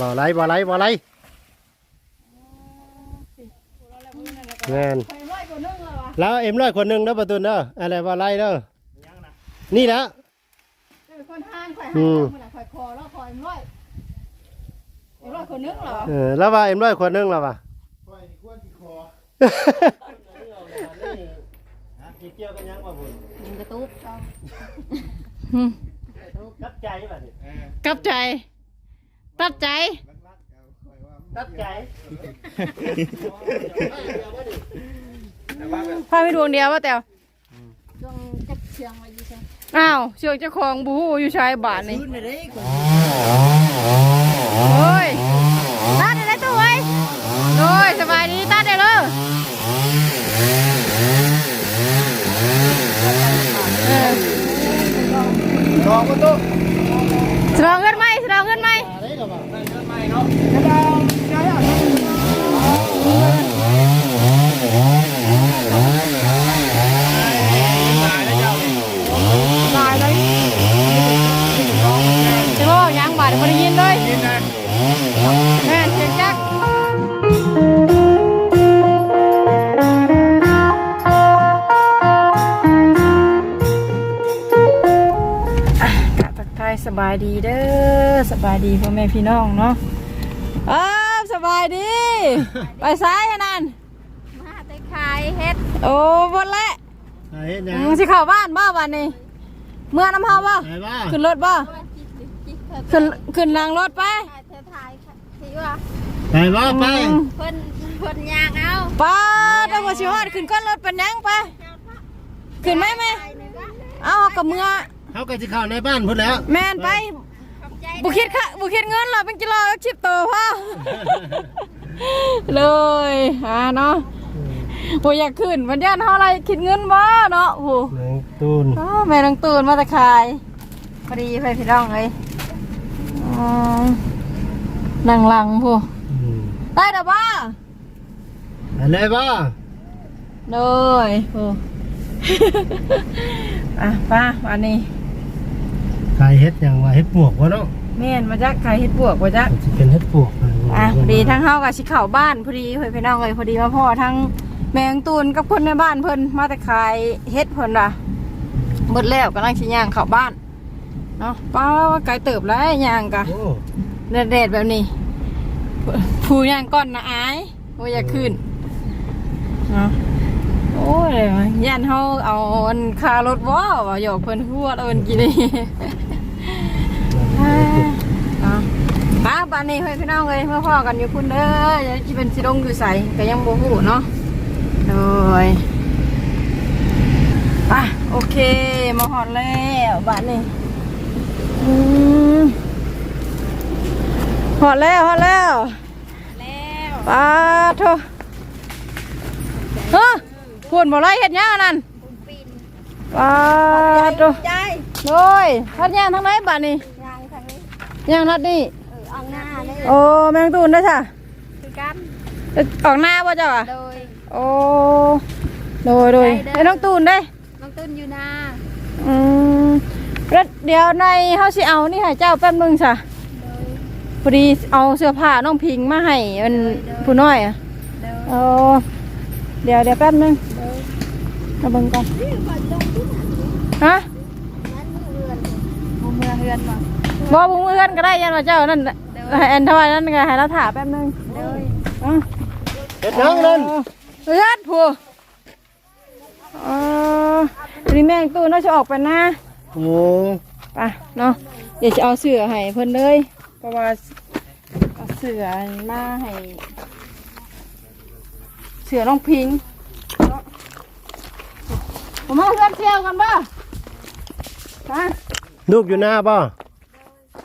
บ่ไรบ่ไรบ่ไรแม่นไปร้อยกว่านึงแล้ววะแล้วเอ็มร้อยคนหนึ่งเด้อประตูเด้ออะไรบ่ไรเด้อนี่นะเป็นคนห้างข่อยอืห้างมมันน่ะข่อยคอแล้วข่อยร้อยเอ็มร้อยกว่านึงเหรอเออแล้วว่าเอ็มร้อยคนหนึ่งแล้วว่ะเกี่ยวกันยังบ่บุญยิงกระตุกกับใจบ่นี่กับใจ ตัดใจกับใจพาไปดวงเดียวว่าแต่วช่วงจักเชียงไว้อยู่ใช่อ้าวเชือกเจ้าของบูฮูอยู่ชายบาทนี่โอ้ยตัดได้เลยตัวเว้ยโอ้ยสบายดีตัดได้เลยเออลองประตู ม่พี่น้องเนาะอ้าวสบายดี ไปซ้ายขนาดมาแต่ขายเฮ็ด โอ้บนและไอ้นะมึงสิเข้าบ้านบ้าวันนี้ เมื่อน้ำเฮาบ่ไอ้บ้าขึ้นรถบ่ว่าจิตจิตเธอขึ้นขึ้นนั่งรถไปถ่ายเธอถ่ายค่ะที่ว่าไปบ้าไปเพิ่นเพิ่นยางเอาป้าต้องมาชิฮอดขึ้นก้นรถเป็นหยังไปขึ้นไหมแม่ไปเลยว่าเอากับเมื่อเขาก็จะเข้าในบ้านพุ่นแล้ว แม่นไปขอ บใจบุคิดค่ะบุคิดเงินหรอเป็นกิโลชิปโตพ่อเลยอ่าเนาะโอ้อยากขึ้นวันเดียวเท่าไรคิดเงินบ่เนาะโอ้หนังตูนอ้าวแม่นังตื่นมาแต่ขายพอดีไปพี่น้องเลยอืมนั่งหลังผู้อืมได้เด้อบ้าอะไรบ้าเลยโอ้อะป้าวันนี้ขายเฮ็ดอย่างว่าเฮ็ดปวกวะเนาะ แม่นมาจักขายเฮ็ดบวกมาจักสิเป็นเฮ็ดปวกอะพอดีทั้งเฮากับสิเข้าบ้านพอดีเฮ้ยพี่น้องเลยพอดีมาพ่อทั้งแมงตูนกับคนในบ้านเพิ่นมาแต่ขายเฮ็ดเพิ่นว่ะหมดแล้วกำลังสิย่างเข้าบ้านเนาะป้าว่าไกลเติบแล้วย่างกะโอ้แดดๆแบบนี้ผู้ย่างก้อนนะอายโอ้ยอยากขึ้นเนาะโอ้ยย่านเฮาเอาอันคารถว้าวว่าหยอกเพิ่นพูดเอาเอิ้นกินนี่ อะป้า บ้านนี้เฮ้ยพี่น้องเลยเมื่อพ่อกันอยู่คุณเด้ออย่าจะเป็นสิลงอยู่ใสก็ยังบ่ฮู้เนาะโดยป่ะโอเคมาฮอดแล้วบ้านนี้อืมฮอดแล้วฮอดแล้วแล้วป้าโทเฮ้อพูดบ่ไรเฮ็ดหยังอันนั่นคุณปินป้าโทใจโดยทัดย่างทางไหนบ้านนี้ยางทางนี้ย่างทัดนี่เออเอาหน้าเลยโอ้แมงตูนได้ค่ะคือกันออกหน้าป่ะเจ้าอะโดยโอ้โดยโดยได้เด้อไอ้น้องตูนได้น้องตุ้นอยู่หน้าอืมแล้วเดี๋ยวในเฮาสิเอานี่ให้เจ้าแป๊บนึงซะโดยพอดีเอาเสื้อผ้าน้องพิงมาให้มันผู้น้อยอะโดยโอ้เดี๋ยวเดี๋ยวแป๊บนึงโดยมาเบิ่งก่อนนี่ก่อนลงที่ไหนฮะนั่นมือเรือน มือเมืองเรือนบ่บ่บุ้งเอื้อนก็ได้ยันว่าเจ้านั่นน่ะแอนทอยนั่นก็ให้เราถ่าแป๊บนึงโดยอะเฮ็ดหยังนั่นเอื้อนผู้อ๋อนี่แม่งตูนเราจะออกไปนะโอ้ไปเนาะเดี๋ยวจะเอาเสือให้เพิ่นเลยเพราะว่าเอาเสือมาให้ เสือน้องพิงเนาะผมมาเพื่อนเที่ยวกันบ่ฮะ ลูกอยู่หน้าบ่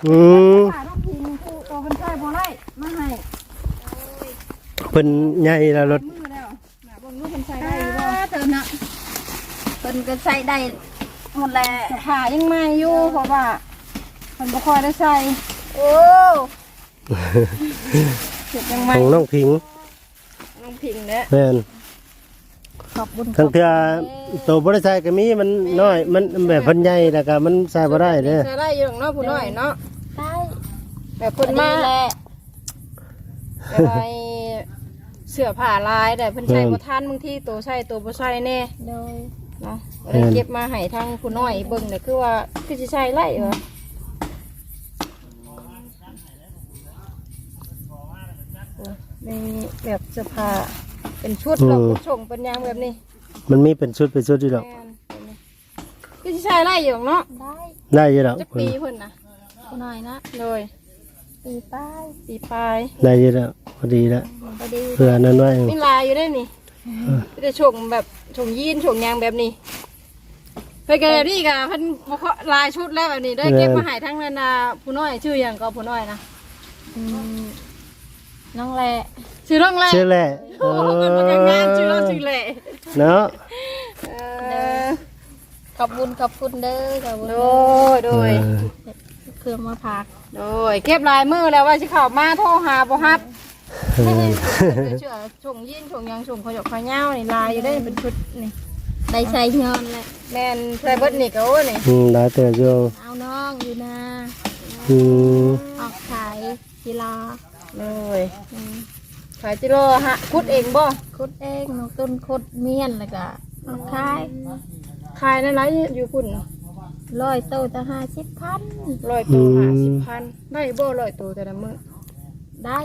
อืมป่าน้องพิงผู้ตัวเป็นชายบ่ไล่มาให้เพิ่นใหญ่แล้วรถมือแล้วน่ะเบิ่งลูกเป็นชายได้อยู่บ่เติมนะเพิ่นก็ใส่ได้หมดแหละจะผ่ายังไม่อยู่เพราะว่าเพิ่นบ่ค่อยได้ใส่โอ้เก็บยังขไม่องน้องพิงน้องพิงเนี่ยแม่น ขอบคุณทั้งเทื่อโตบ่ได้ใช้ก็มีมันน้อยมันแบบเพิ่นใหญ่แล้วก็มันใช้บ่ได้เด้อใส่ได้อยู่เนาะผู้น้อยเนาะได้แบบเพิ่นมาแหละแต่ว่าไอ้เสื้อผ้าลายแต่เพิ่นใช้แม่นบ่ทันบางทีตัวใช้ตัวบ่ใช้แน่โดยเนาะก็เลยเก็บมาให้ทางผู้น้อยเบิ่งเนี่ยคือว่าคือสิใช้ไล่เหรอโอ้มีแบบเสื้อผ้า เป็นชุดหรอกเป็นชงเป็นยางแบบนี้มันมีเป็นชุดเป็นชุดอยู่ดอกแม่นแบบนี้คือสิใช้ไล่อยู่เนาะได้ได้อยู่ดอกจักปีเพิ่นน่ะกูหน่อยนะโดยปีป้ายปีปลายได้อยู่แล้วพอดีแล้วพอดีเพื่อนั้นไว้มีลายอยู่ได้นี่ไม่ได้ชงแบบชงยีนชงยางแบบนี้เฮ้ยแกนี่กะเพันบ่เคาะลายชุดแล้วแบบนี้ได้เก็บมาให้ทั้งนานาผู้น้อยชื่ออย่างก็ผู้น้อยนะอืมน้องแหละ ชื่อร่องแรกชื่อแหละโอ้โหมันเป็นงานชื่อร่องชื่อแหละเนาะเออขอบคุญขอบคุณเด้อขอบคุณโดยโดยเออเครื่องมาพักโดยเก็บลายมือแล้วว่าสิเข้ามาโทรหาบ่ฮับเออเชื่อชงยีนชงยางชงขยกขยาวนี่ลายอยู่ได้เป็นชุดนี่ได้ใส่เงินแหละแม่นใส่เบิดนี่ก็โอ้นี่อืมได้แต่โยเอาน้องอยู่นะอืมออกขายกีฬาโดย ขายจิโร่ฮะคุดเองบ่คุดเองน้องต้นคุดเมียนแล้วก็ออกขายขายในไรอยู่พุ่นร้อยโตจะห้าสิบพันร้อยตัวห้าสิบพันได้บ่ร้อยตัวแต่ละมื้อได้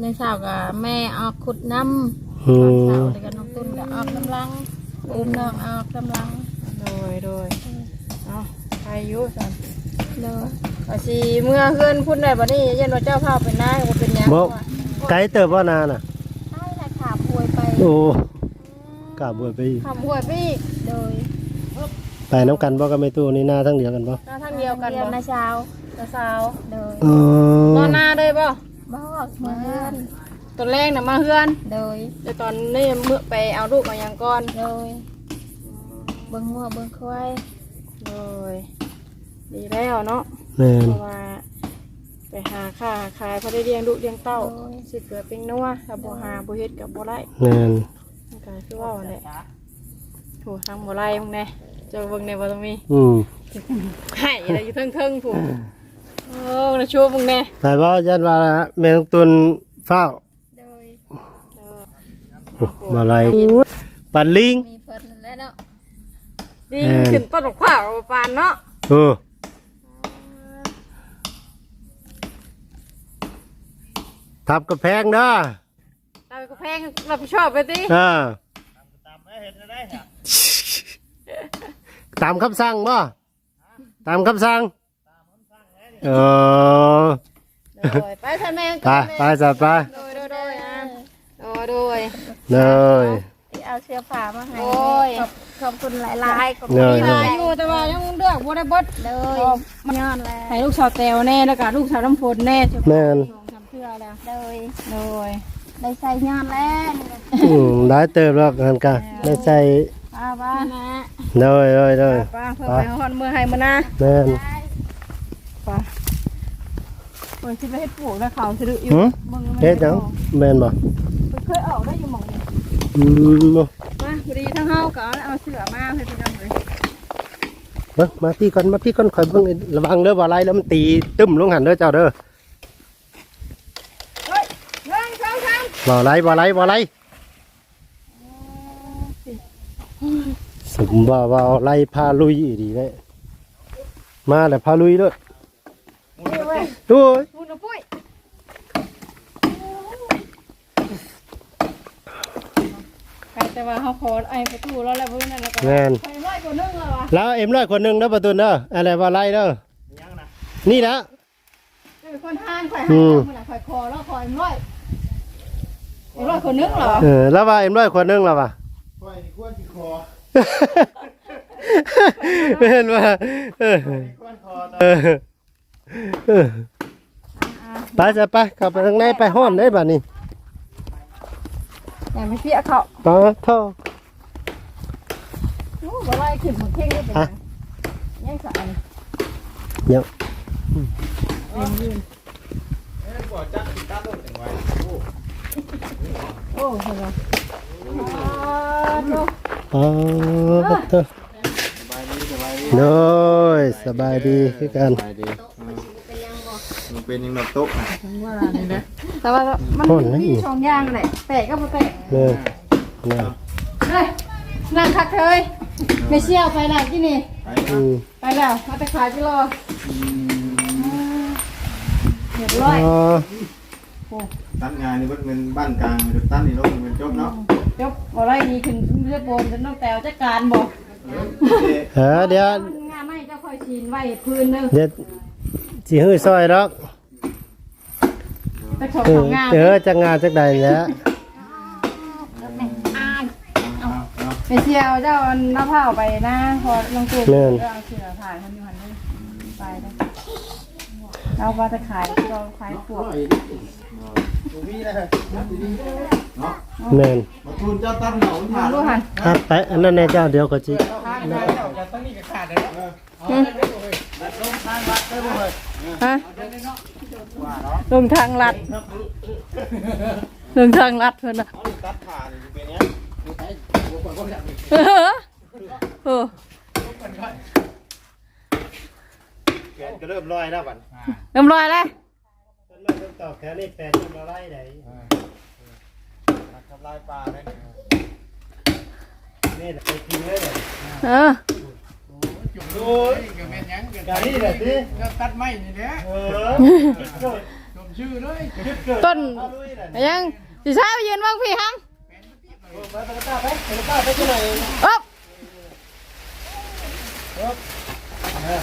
ในเช้ากับแม่ออกขุดน้ำอืตอนมเช้าเลยกับน้องตุ้นก็ออกกำลังอุ้มน้องออกกำลังโดยโดยเอาไปอยู่สันเลยอาชีเมื่อเพื่อนพูดได้บ่นี่ยันว่าเจ้าภาพเป็นนายบ่เป็นหยังบ่ ไกลเติบว่านานน่ะได้ราคาป่วยไปโอ้กล้าบวชไปอีกทำหัวพี่โดยไปน้ำกันบ่กับแม่ตู้นี่หน้าทั้งเดียวกันบ่หน้าทางเดียวกันเรียบ่นนะเช้าตาสาวโดยอ๋อนอนหน้าเลยบ่บอกมาเพื่อนตอนแรกน่ะมาเฮือนโดยแต่ตอนนี้เมื่อไปเอาลูกมาหยังก่อนโดยเบิ้งหัวเบิ้งควายโดยดีแล้วเนาะแม่นเพราะว่าไป หาค่าขายพอได้เลี้ยงลูกเลี้ยงเต้าสิเกิดเป็นนัวถ้าบ่หาบ่เฮ็ดกับบ่ไล่แม่นมันก็คือว่าแหละโถูทางบ่ไล่มึงแน่เจะเบิ่งในบ่ต้องมีอืมให้อะไรอยู่เทิงๆผู้โอ้นะชูมึงแน่แต่ว่ายันว่าแม่งตุนเฝ้าโดยบ่ไรปันลิงมีเพิ่นนั่นแหล้วเนาะดีเออขึ้นต้นข้าวปานเนาะโอ้ ทับกระแพงเด้อเราก็แพงรับผิดชอบไปติอ่าตามคำสั่งบ่ตามคำสั่งเออโดยไปท่านแม่ไปไปจัดไปโดยโดยโดยอะโดยโดย เลย ที่เอาเสื้อผ้ามาให้โอ้ย ขอบขอบคุณหลายๆขอบเลคุณยมีหลายอยู่แต่ว่ายังเลือกบ่ได้เบดเลยย้อนแล้วให้ลูกสาวแตวแน่แล้วก็ลูกสาวน้ำฝนแน่แม่นสอง สามเทื่อแล้วเลยโดยได้ใส่ย้อนแล้วอืมได้เติมแล้วกันกะไม่ใช่ป้าป้านะเลยเลยเลยป้าเพื่อไปฮอดมือให้มื้อนะแม่นป้าโอ้ยสิไปเฮ็ดปลูกแล้วเขาสิดื้ออยู่หืมมึงเฮ็ดจังแม่นบ่เคยออกได้อยู่หม่องนี้อืมบ่มาพอดีทั้งเฮาก็เอาเสือมาเพื่อที่จะเลยเบิ่งมาพี่ก่อนมาพี่ก่อนคอยเบิ่งระวังเด้อบ่ไรแล้วมันตีตึ้มลงหันเด้อเจ้าเด้อ เฮ้ยเงินส องพันบ่ไรบ่ไรบ่ไรสมว่าว่าไรพาลุยอีดีเด้มาแล้วพาลุยเด้อดูพูดนะปุ้ยใครแต่ว่าเขาขอไอ้ประตูแล้วแหละเพื่อนนั่นแล้วก็แม่นไปร้อยกว่านึงแล้ววะแล้วเอ็มร้อยคนหนึงเด้อประตูเด้ออะไรบ่ไรเด้อนี่นะเป็นคนห้างคอยอืห้างมมือหนักคอยคอแล้วคอยร้อย ไอ้ร้อยคนนึงเหรอเออแล้วว่าเอ็มร้อยคนหนึงแล้วว่ะเห็นว่าเออเออเออไปจะไปกลับไปทางในไปห้อนได้บ้านี้อย่าไปเสียเขาต่อท่อโอ้บ่ไล่ขึ้นมาเข่งได้เป็นไงยังสายเดี๋ยว โอ้เห็นไหมโอ้อ๋อเถอะโดยสบายดีคือกันไปดีเป็นยังดอกโต๊ะนะแต่ว่ามันมีช่องย่างแหละแปะก็บ่แปะเออเนี่ยเฮ้ยนั่งคักเลยไม่เชี่ยวไปแล้วที่นี่ ไปอืมไปแล้วมาแต่ขายกิโลเรียบร้อยอ๋อ ตั้งงานนี่มันเป็นบ้านกลางมันตั้งนี่ลงมันจบเนาะยกอะไรดีขึ้นเรียบโบนจะต้องแตวจัดการบอกเออเดี๋ยวงานไม่เจ้าคอยชินไว้พื้นนึงเดี๋ยวสิฮื้อซอยดอกแต่ของเอขอองงานเออจังงานจักใดแล้วไม่เชี่ยวเจ้าอันน้าผ้าไปนะพอลงตัวก็เอาเสือถ่ายคนอยู่หันเลยไป เลยเราว่าจะขายเราขายปวกแม่นมาทูนเจ้าตั้งเหนาผ่านรู้หันครับไปอันนั้นแน่เจ้าเดี๋ยวก็จิฮะลงทางลัดลงทางลัดเพื่อนนะตัดขานี่เป็นยังเออเออ แกนก็เริ่มลอยแล้วบัดเรียบร้อยแล้วต้นไม้ต้นตอกแค่นี้แปดต้นละไร่ได้ทำลายปลาได้นี่แหละไปกินเลยเนี่ย เออ โอ้ยกะนี่แหละสิตัดไม้นี่แหละเออชมชื่อเลยต้น เอาลุยน่ะยังสิช้าไปยืนว่างพี่ฮังไปไปตาไปไปตาไปที่ไหนอ๊อบ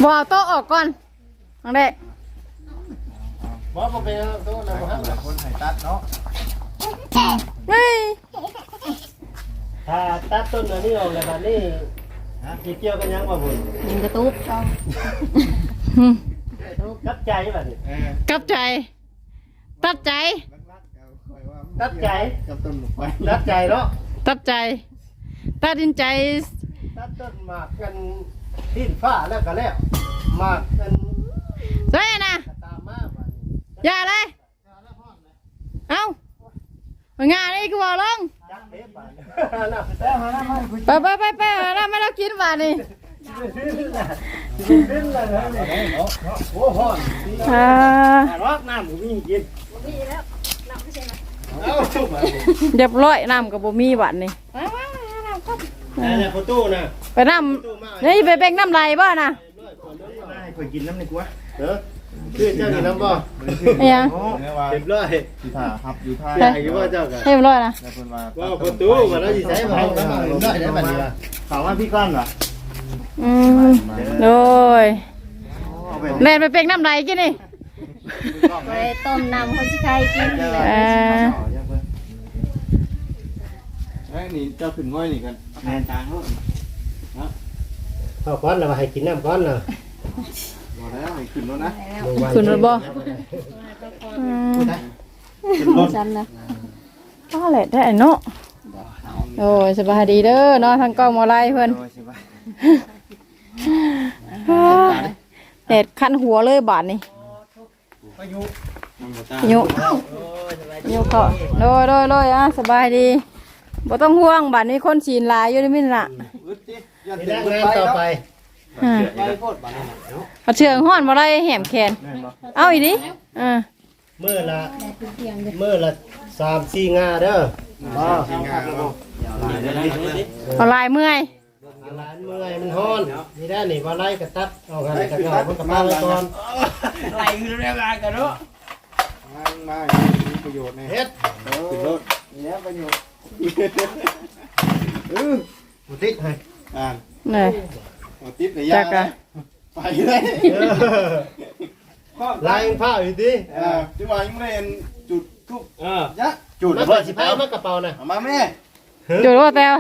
บ่เอาโต๊ะออกก่อน นังเด็บ่บ่เป็นตัวนะบ่ฮักคนไห้ตัดเนาะเฮ้ยถ้าตัดต้นอันนี้ออกแล้วบัดนี้สิเกี่ยวกันยังบ่บุญยิงกระตุกเอาอืมกับใจบัดนี้เออกลับใจ ตัดใจรักๆเอาคอยว่าตัดใจกับต้นไฟตัดใจเนาะตัดใจ ตัดสินใจ ตัดต้นหมากกันดินฟ้าแล้วก็แล้วหมากกัน ใช่นะตามมาบัดนี้อย่าเลยเอ้าเอางานนี่กูบอกลงจักเด้บัดนี้น่าไปแต่หาหน้ามาคุยไปไปไปไปหาน้ำไม่เรากินบ้านนี่ขึ้นน่ะขึ้นแล้วนะโอ้ฮ้อนอ่าแต่รอกน้ำบ่มีกินเอาชุบมาเรียบร้อยน้ำกับบ่มีบ้านนี่แต่ประตูน่ะไปน้ำนี่ไปเบ่งน้ำไหลบ่น่ะมาให้คอยกินน้ำในกัว เออคือเจ้านี่น้ำบ่ไอ้ยังโอ้เรียกว่าเรียบร้อยที่ท่าฮับอยู่ท่าใหญ่อยู่ว่าเจ้าก็เรียบร้อยนะแล้วเพิ่นว่าว่าประตูมาแล้วสิใช้บ่เอาน้ำมันได้ได้บัดนี้ล่ะถามว่าพี่ก้อนเหรออืมโดยเอาไปเล่นไปเบ่งน้ำไหลกินนี่ไปต้มน้ำคนที่ใครกินนี่แหละเออเอ้ยนี่เจ้าขึ้นง่อยนี่กันแนนจางเขาเอาก้อนแล้วมาให้กินน้ำก้อนน่ะ บอกแล้วให้ขึ้นแล้วนะคุณรถบ่อืมฉันนะก็แหละได้เนาะโอ้ยสบายดีเด้อเนาะทางกล้องมาไล่เพิ่นโอ้ยใช่ปะเด็ดคันหัวเลยบาทนี่น้ำตาโยโยเขาโดยโดยโดยอะสบายดีบ่ต้องห่วงบาทนี้คนฉีนหลายอยู่ในมินละอึดดิยันนี่เต็ได้มงานต่อไป อ่าไปโคตรบ้านนี่เอาเชืองห้อนมาไล่แหมแขน แม่นบ่เอาอีดิอ่ามื้อละมื้อละ3 4งาเด้อบ่ทีมงานเราเอาลายเมื่อยร้านเมื่อยมันฮ้อนนี่ได้นี่บ่ไล่ก็ตัดเอากันก็เอามันก็มาไว้ก่อนไหลคือเรียกงานกันเนาะมามามีประโยชน์แน่เฮ็ดขึ้นรถนี่ประโยชน์เออบ่ติดให้อ่านนี่เอา ติดในจัยากอะ ไปเลยเออลายผ้าอยู่ติเออที่ว่ายังไม่เห็นจุดทุกเออยักจุดแล้วเพื่เปิอดสิสิไปไปเอามากระเป๋าน่ะเอามาแม่จุดว่าแตว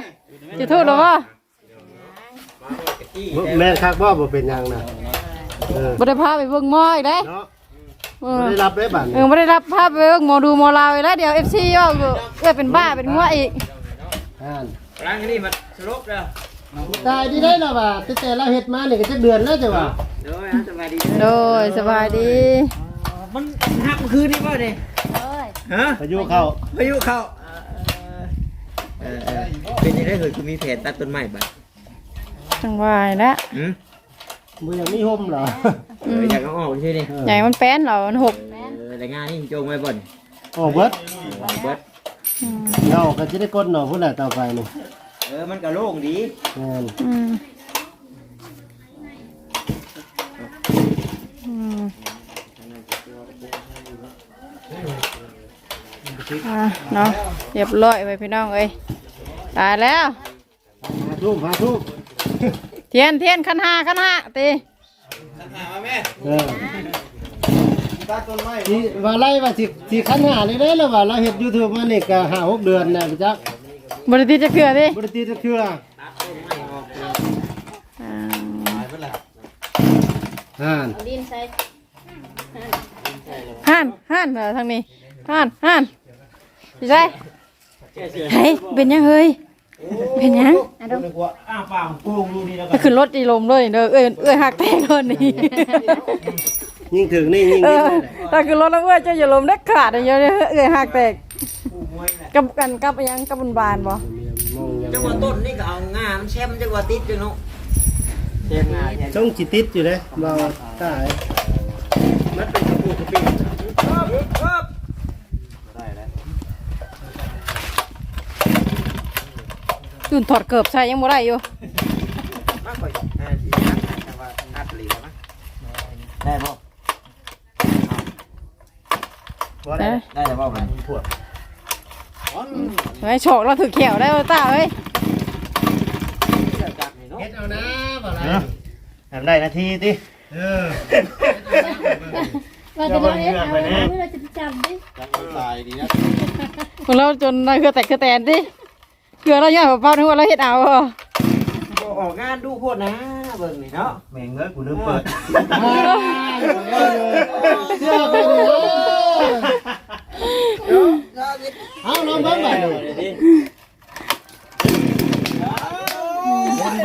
จะทูดหรือว่าแม่นคักบ่บ่เป็นหยังน่ะเออบ่ได้พาไปเบิ่งหมออีกเด้เนาะเอบ่อได้รับได้บัดเออบ่ได้รับภาพไปเบิ่งหมอดูหมอลาวอีกแล้วเดี๋ยว FC ว่าเอ้ยเป็นบ้าเป็นงัวอีกอ่านร้านนี้มันสรุปแล้ว ตายดีได้ล่ะว่าตั้งแต่เราเฮ็ดมานี่ก็จักเดือนแล้วจ้ะว่าเดี๋ยวนะสบายดีโดยสบายดี มันหักคืนนี่ป่ะเนี่ยเอ้ยฮะพายุเข้าพายุเข้าเออเออเป็นยังไงเคยคือมีแผนตัดต้นไม้บ้างจังหวายนะหืมมือยังไม่ห่มเหรอเอออยากเอาออกใช่ไหมใหญ่มันแป้นเหรอมันหกเออแต่งานนี่โจงไว้บ่นโอ้เบิดเบิดเงาก็จะได้ก้นหน่อพุ่นแหละต่อไปนี่ เออมันก็โล่งดีแม่นอืมอืมอะเนาะเรียบร้อยไปพี่น้องเอ้ยตายแล้วพาทุ่มพาทุ่มเทียนเทียนขันห้าขันห้าตีเออที่ว่าไล่ว่าสิสิคันหาเลยเด้อแล้วว่าเราเฮ็ด YouTube มานี่ก็ห้าหกเดือนแล้วพี่จัก บริตีจะเกลือดิบ่ได้ตีจักเทื่ออ่าอ่านเอาดินใส่ห่านห่านเหรอทางนี้ห่านห่านพี่ชายเฮ้ยเป็นยังเฮ้ยเป็นยังอะดูอ้าวเปล่ากูดูนี่แล้วก็ขึ้นรถอีลมเลยเด้อเอ้ยเอ้ยหักแตกเลยนี่ยิ่งถึงนี่ยิ่งเอดีอถ้าขึ้นรถแล้วเอ้ยเจ้าอย่าลมได้ขาดอย่างเงี้ยเอ้ยหักแตก กับกันกับอิหยังกับบุญบานบ่มองยังจังหวะต้นนี่ก็เอางามแชมจังหวะติดจังเนาะแชมงาแชมจงจิติดอยู่เด้เราตายมันเป็นกระปุกกระปิครับตื่นถอดเกือบใส่ยังบ่ได้อยู่มากกว่าอ่าที่นักแต่ว่าอัดหลีมั้งได้บ่เอ้ยได้แต่บ่มัน ไม่โฉกเราถือเขียวได้บ่ตาเอ้ยเฮ็ดเอานะบ่ไรทำได้นาทีดิเออเราจะเอาเอ็ดเอาเราจะจำดิของเราจนเราคือแตกคือแตนดิเกลือเราย่อยเปล่าๆนึกว่าเราเฮ็ดเอาเหรอบ่ออกงานดูโพดนะเบิ่งนี่เนาะแม่งเอ้ยกูลืมเปิดเชื่อไปเลย เอาลองเบิ่งไป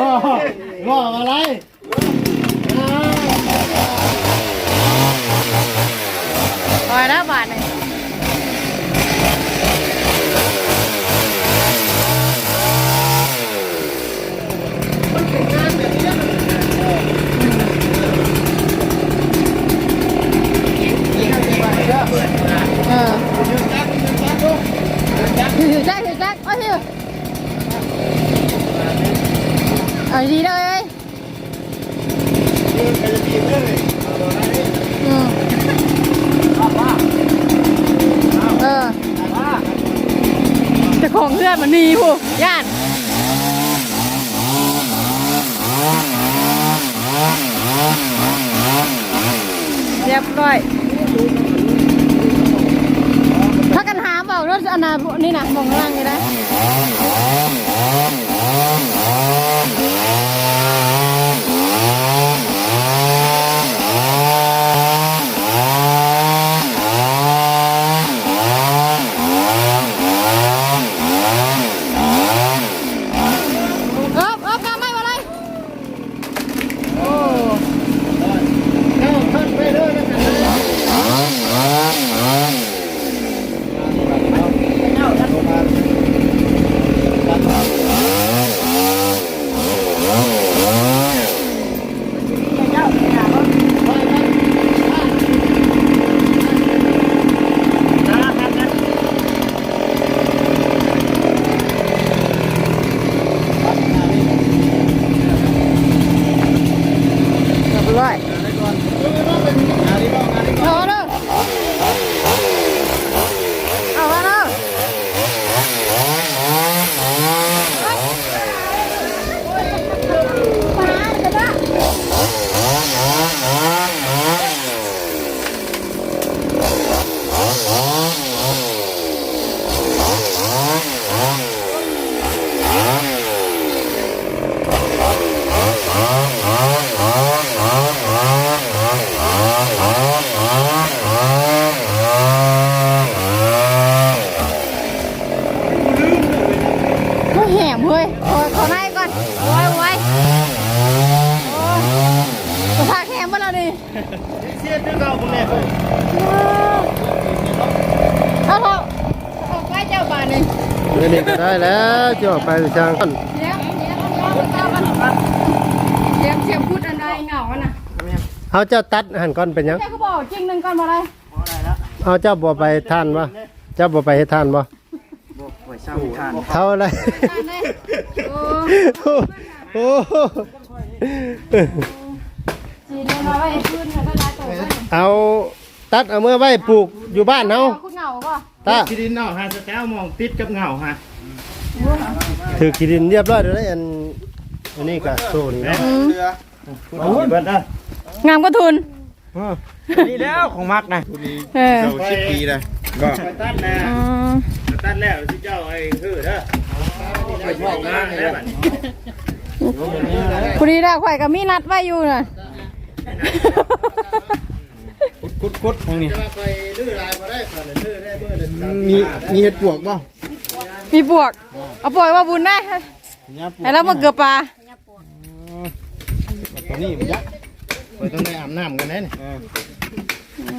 บ่บ่อะไรปล่อยนะบาทนี่เออถือจักถือจักเอาถือ เอาดีเลย อืมเออเจะของเพื่อนมันหนีผู้ย่านเรียบร้อยถ้ากันหาเปล่ารถอันนานี่นะมองข้างล่างนี่นะ จะออกไปจังเดี๋ยวเดี๋ยวเอาเอาเอาเอาเดี๋ยวเสียงพูดอันใดเหงาอะนะเอาเจ้าตัดหันก่อนเป็นยังเจ้าก็บอกจริงหนึ่งก่อนมาเลยเอาเจ้าบ่ไปทานบ่เจ้าบ่ไปเฮ็ดทานบ่บ่ไว้เขาอะไรโอ้โหจีนมาไว้ขึ้นแล้วก็ลายตัวไว้เอาตัดเอาเมื่อไว้ปลูกอยู่บ้านเฮาคุณเหงาป่ะตาที่ดินเนาะฮะสแตลมองติดกับเงาฮะ ถือขี้ดินเรียบร้อยแล้วอันอันนี้ก็โซนี่เนาะเรือโอ้ยเบิดนะงามก็ทุนนี่แล้วของมักนะเออเราสิบปีเลยก็ไปตัดนะอืมตัดแล้วสิเจ้าไอ้ฮือเด้อไปมองงานแล้วบัดนี้พอดีแล้วข่อยกับมีนัดไว้อยู่น่ะ คุดคุดทางนี้ไปลื้อลายบ่ได้ก่อนลื้อได้เบิ่มีมีเห็ดปวกบ่มีบวก เอาปล่อยว่าบุญได้ให้เรามาเกือบปลาตัวนี้มันยักษ์ไปต้องได้อาบน้ำกันแน่นี่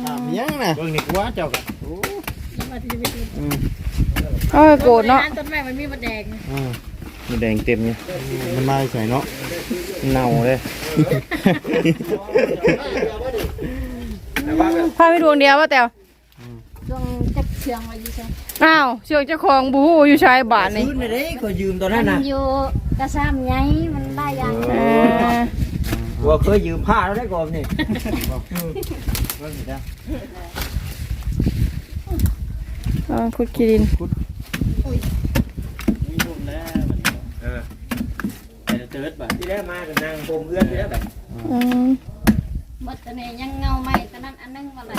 ถามยังนะเบิ่งนี่กูว่าเจ้ากันเออโกรธเนาะต้นไม้มันมีมดแดงมันแดงเต็มเนี่ยมันมาใส่เนาะเน่าเลย พาไปดวงเดียวว่าแต่วช่วงจักเชียงมาอยู่ใช่อ้าวเชือกเจ้าของบูฮูอยู่ชายบาทนี่พื้นเลยก็ยืมตอนมันั้นนนะอยู่กระซ้ำไงมันได้ยังเออว่าเคยยืมผ้าแล้วได้ก่อนนี่เออขุดขี้ดินเออไปเติร์ดบัดที่ได้มากับนางโปมเอื้อนที่ได้แบบอืม หมดตัวนี้ยังเงาไหมตอนนั้นอันนึงมาไหล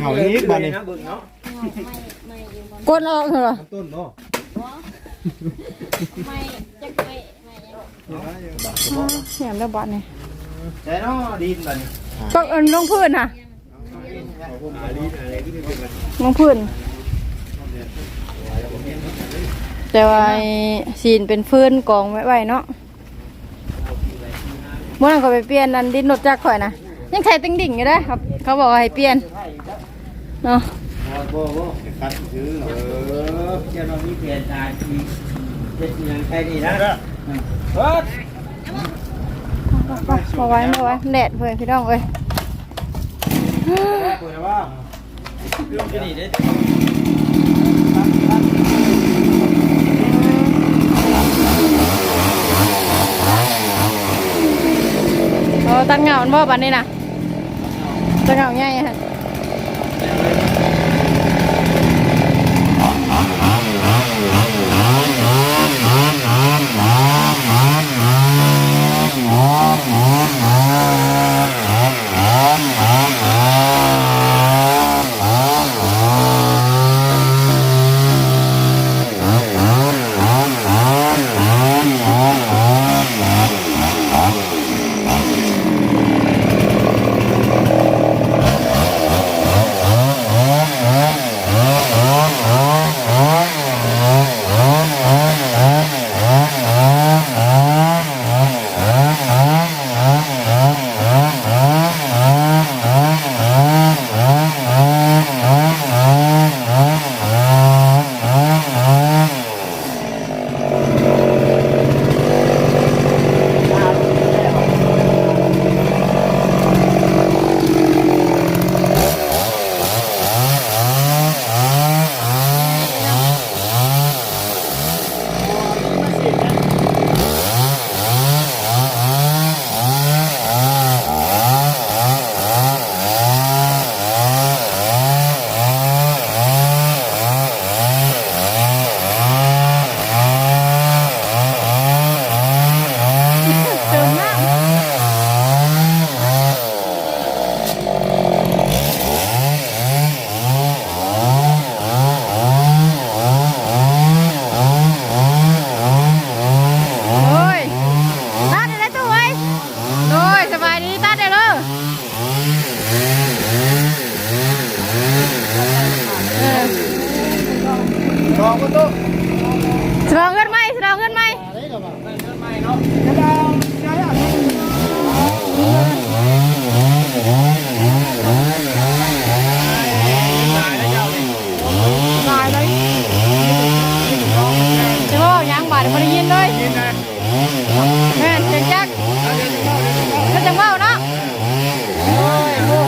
เห่านี้บ้านนี้นะเบิ่งเนาะเงาไหมไม่อยู่บนกดออกเหรอต้นเนาะหัวไม่จักไม่ไม่ยังเสียงแล้วบาทนี่ใจเนาะดินบัดนี้ก็เอินลงพื้นค่ะอาดินอะไรที่เป็นแบบลงพื้น แต่ว่าไอ้ซีนเป็นฟืนกองไว้ไว้เนาะเมื่อนั้นเขาไปเปลี่ยนนันดินรถจักรข่อยนะ ยังใช้ติงดิ่งอยู่ได้อครับ เขาบอกว่าให้เปลี่ยนเนาะโบ้โบ้คัดซื้อเออเจ้าเรามีเปลี่ยนตาทีเจ็ดยังใช่นี่นะเฮ้ยมาไว้มาไว้แดดเพื่อนพี่น้องเอ้ยคุยว่าเรื่องจะหนีได้เออตัดเหงามันบ่บันนี้นะ จะเหงาง่ายฮะเติมน้ำโอ้ยตัดได้เลยตัวไว้โอ้ยสบายดีตัดได้เลยเออ ลองก็ต้อง สลองเงินไหมสลองเงินไหม ตายเลยจะบอกยังบาดไม่ได้ยินเลยแม่นจังจักก็จังเว่าเนาะโอ้ย โอ้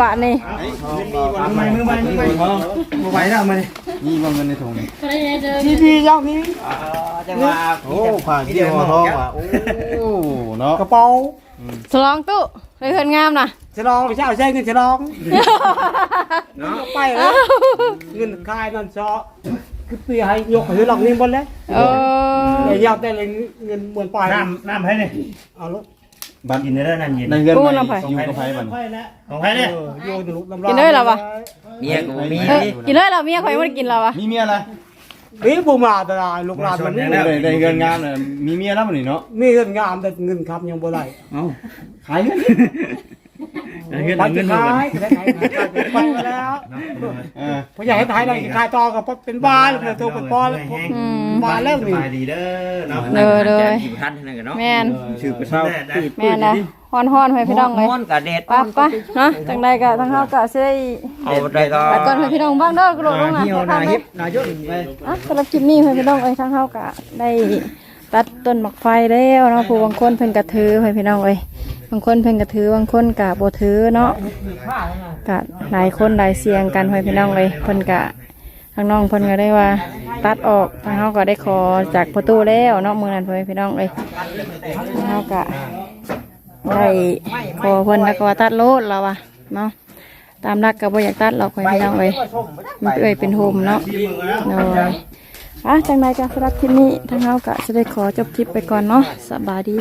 บาทนี่มือใหมมือใหม่มือใหม่มือใหม่แล้วมาดินี่ว่าเงินในถุงนี่ทีพีเจ้านี้จังว่าโอ้ผ่านเที่หัวทองว่ะโอ้เนาะกระเป๋าฉลองตู้ไปเพื่อนงามนะจะลองไปเช่าใช้เงินจะลองเนาะไปแล้วเงินคายนั่นซอ คือปีให้ยกให้ลองนี่บนแล้วเออแต่ยาวแต่เลยเงินเหมือนปลายน้ำน้ำให้เนี่ยเอาลูกบันกินได้แล้วน้ำเย็นในเงินกู้ใหม่น้ำไผ่อยู่กับไผบัดของใครเนี่ยเออโยนลูกน้ำกินด้วยเหรอวะเมียกูมีเอ้ยกินเลยเหราเมียข่อยไม่ได้กินเราอะมีเมียอะไรนี่บูมาแต่ละลูกหลานมันนี่ได้ได้เงินงามน่ะมีเมียแล้วบัดนี้เนาะมีเงินงามแต่เงินคำยังบ่ได้เอ้าขายเงิน เงินไปเงินขายขายไปแล้วเออพออยากให้ขายได้ขายต่อกับเป็นบ้านเลยตัวเป็นป้อนอืมบ้านแล้วสนี่บายดีเด้อเนาะเด้อเด้อท่านนั่นกันเนาะแม่นชื่อไปเช่าแม่นนะฮ้อนฮ้อนๆให้พี่น้องเลยม้วนกับเด็ดไป้าป้าเนาะจังใดก็ทั้งเฮาก็สิได้เอาได้ก็ไปก่อนให้พี่น้องบ้างเด้อกระโดดลงมาเหี่ยวข้านาๆฮิเด้ปนายกไปอะสำหรับคลิปนี้ให้พี่น้องเอ้ยทั้งเฮาก็ได้ ตัดต้นหมากไฟแล้วเนาะผู้บางคนเพิ่นก็ถือให้พี่น้องเอ้ยบางคนเพิ่นก็ถือบางคนก็บ่ถือเนาะก็หลายคนหลายเสียงกันให้พี่น้องเอ้ยเพิ่นก็ทางน้องเพิ่นก็ได้ว่า ตัดออกทางเฮาก็ได้ขอจากประตูแล้วเนาะมื้อนั้นเพิ่นให้พี่น้องเอ้ยทางเฮาก็ได้ขอเพิ่นแล้วก็ว่าตัดโลดแล้วว่ะเนาะตามรักก็บ่อยากตัดหรอกให้พี่น้องเอ้ยมันเอ้ยเป็นโฮมเนาะเนาะ อะจังไรกันสำหรับคลิปนี้ทางเราก็จะได้ขอจบคลิปไปก่อนเนาะสบายดี